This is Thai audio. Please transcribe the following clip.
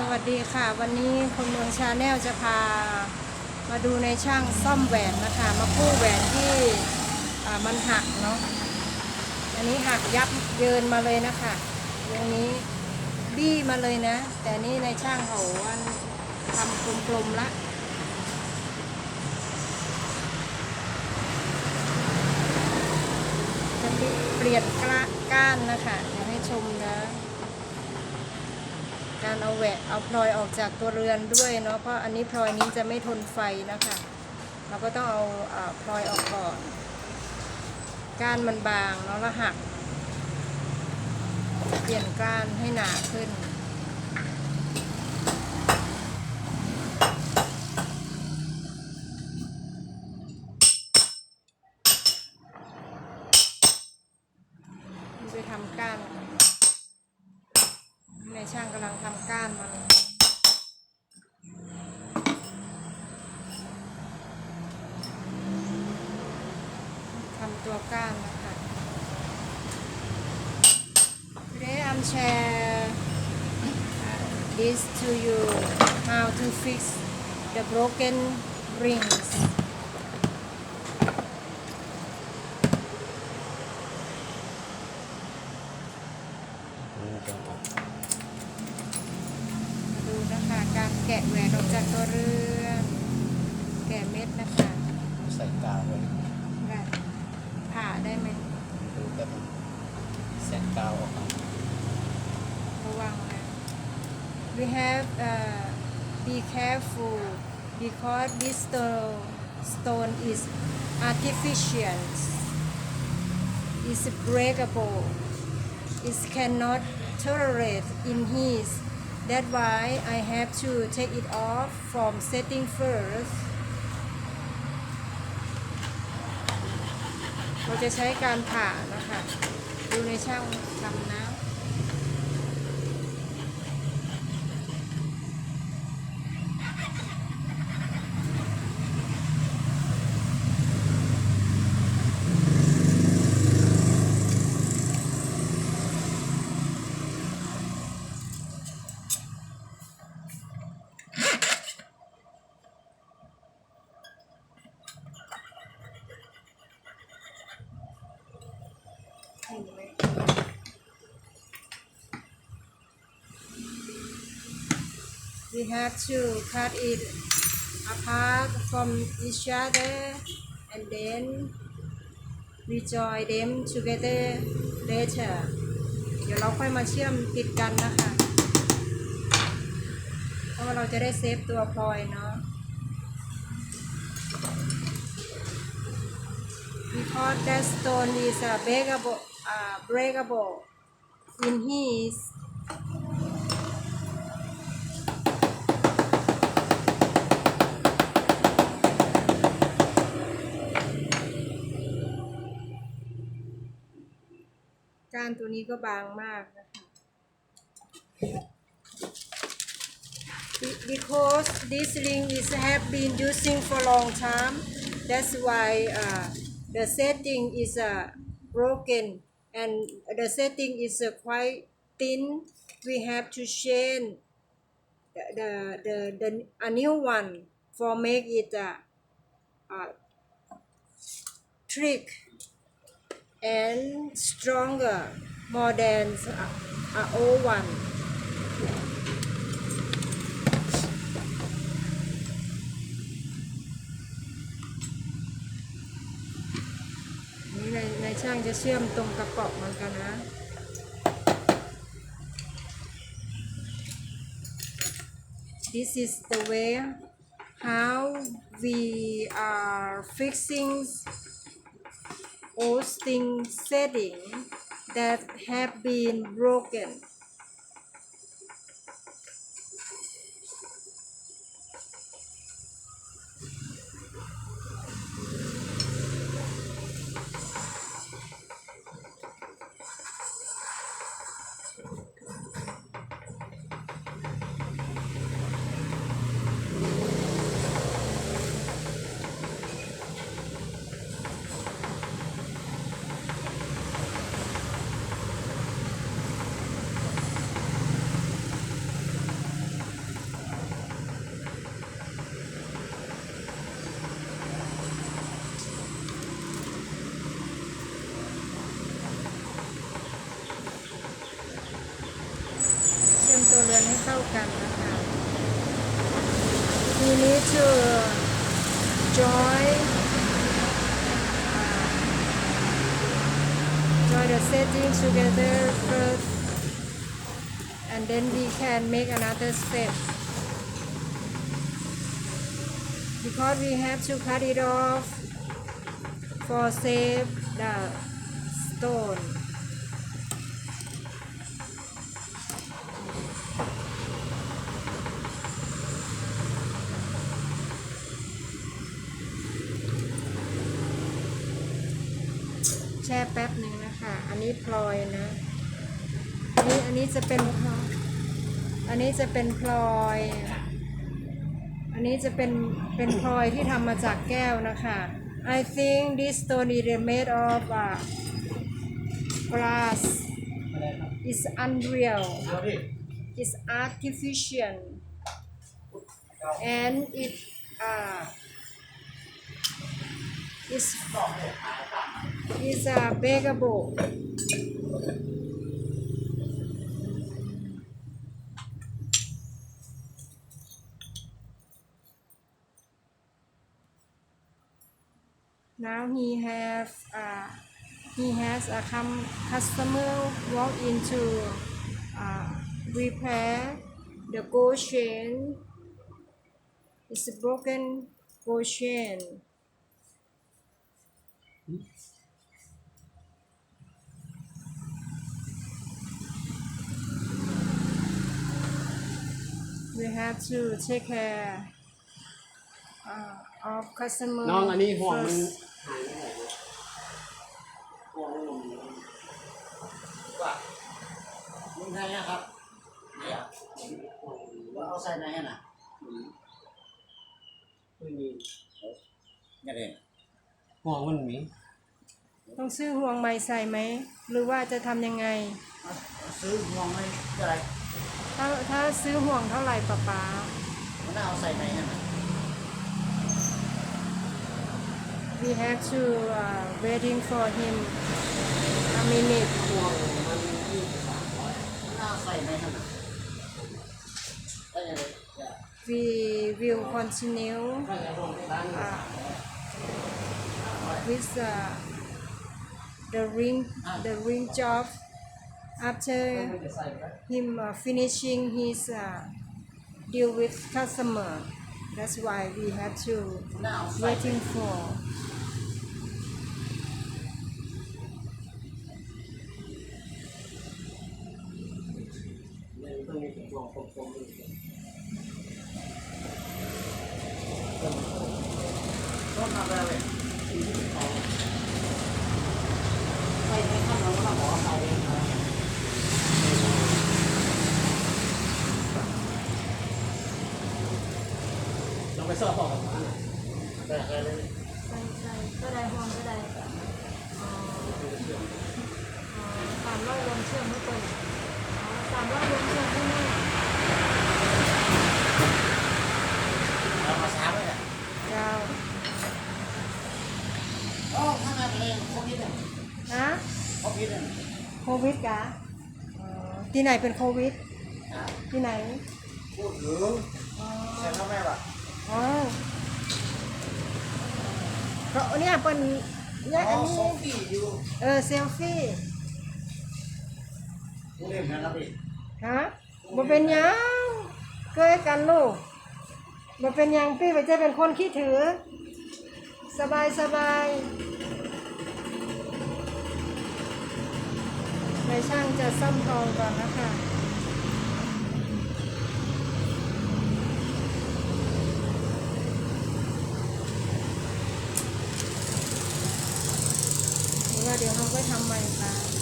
สวัสดีค่ะ วันนี้คนเมืองชาแนลจะพามาดูในช่างซ่อมแหวนนะคะ มาคู่แหวนที่อ่ามันหักเนาะอันนี้หักยับเยินมาเลยนะคะตรงนี้บี้มาเลยนะ แต่นี่ในช่างเขาวันทำกลมๆละจะเปลี่ยนกล้าก้านนะคะเดี๋ยวให้ชมนะ การเอาแหวะเอาพลอยออกจากตัวเรือนด้วยเนาะเพราะอันนี้พลอยนี้จะไม่ทนไฟนะคะเราก็ต้องเอาอพลอยออกก่อนก้านมันบางเนาะแล้วหัก เปลี่ยนก้านให้หนาขึ้นไปทำก้านในช่างกำลังทำก้านมันทำตัว ก้านนะคะ Today I'm share this to you how to fix the broken rings มาดูนะคะการแกะแหวนออกจากตัวเรือแกะเม็ดนะคะ ใส่กาวไว้ ผ่าได้ไหม ดูแต่มันแสงกาวออกมา ระวังนะ we have uh, be careful because this stone stone is artificial is breakable it cannot tolerate in heat that's why I have to take it off from setting first จะใช้การผ่านะคะ ดูในช่างทำนะ We have to cut it apart from each other and then we join them together later เดี๋ยวเราค่อยมาเชื่อมติดกันนะคะ เพราะว่าเราจะได้เซฟตัวพลอยเนาะ because that stone is uh, breakable, uh, breakable in heat ก้านตัวนี้ก็บางมากนะคะ Be- because this ring is have been using for long time that's why uh, the setting is uh, broken and the setting is uh, quite thin we have to change the the the, the a new one for make it uh, uh, trick and stronger more than uh, uh, old one นี่ในในช่างจะเชื่อมตรงกระป๋องมันกันนะ This is the way how we are fixing hosting setting that have been broken. เข้ากันนะคะ we need to join uh, join the setting together first and then we can make another step because we have to cut it off for save the stone ช่แป๊บหนึ่งนะคะ อันนี้พลอยนะ อันนี้อันนี้จะเป็น อันนี้จะเป็นพลอย อันนี้จะเป็นเป็นพลอยที่ทำมาจากแก้วนะคะ I think this stone is made of uh, glass is unreal is artificial and it uh, is is uh, breakable now he have uh, he has a customer walk into uh, repair the gold chain it's a broken gold chain we have to take care uh, of customer น้องอันนี้ห่วงมัน first. หายไปไหนนะห่วงมันลงว่ามึงไงนะครับเนี่ยห่วงมันว่าเอาใส่ไหนน่ะไม่มีนี่เลยห่วงมันมีต้องซื้อห่วงใหม่ใส่ไหม หรือว่าจะทำยังไงเอาซื้อมองไม่ได้ ถ้าถ้าซื้อห่วงเท่าไหร่ป๊าป๊ามันน่าเอาใส่ไหนน่ะ we have to uh, waiting for him a minute ห่วงมันยี่สิบสามร้อยมันน่าเอาใส่ไหนน่ะได้เลยเนี่ย we will continue ก็จะห่วงที่ร้าน uh, with uh, the ring the ring job ก็ after มันจะใส่ไป him uh, finishing his uh, deal with customer that's why we have to มันน่าเอาใส่ waiting for มันต้องมีห่วงคมๆอีก ต้นมาแล้วเลยใส่ในข้างหลังมันหมอใส่เองนะ ลองไปสอบบอกกับมันอะ ได้เลยใช่ใช่ก็ได้ห่วงก็ได้อ๋ออ๋อสามร้อยรวมเชื่อมไม่เปิดอ๋อสามร้อยรวมเชื่อมที่นี่เรามาช้าไปอะยาโอ้ข้างในเลยโควิดอะนะโควิดอะโควิดกะอ๋อที่ไหนเป็นโควิด ที่ไหนพูดถึงอ๋อใส่เข้าแม่ป่ะอ๋อ เพราะเนี่ยเป็นเนี่ยอ๋อัอนนี้โซฟี่อยู่เออเซลฟี่กูเล่นนะครับพี่ฮะบ่เป็นหยังเคยกันลูกบ่เป็นหยังพี่ไปจะเป็นคนขี้ถือ สบายสบายนายช่างจะซ่อมทองก่อนนะคะหรือว่า เดี๋ยวเราก็ทำใหม่ค่ะ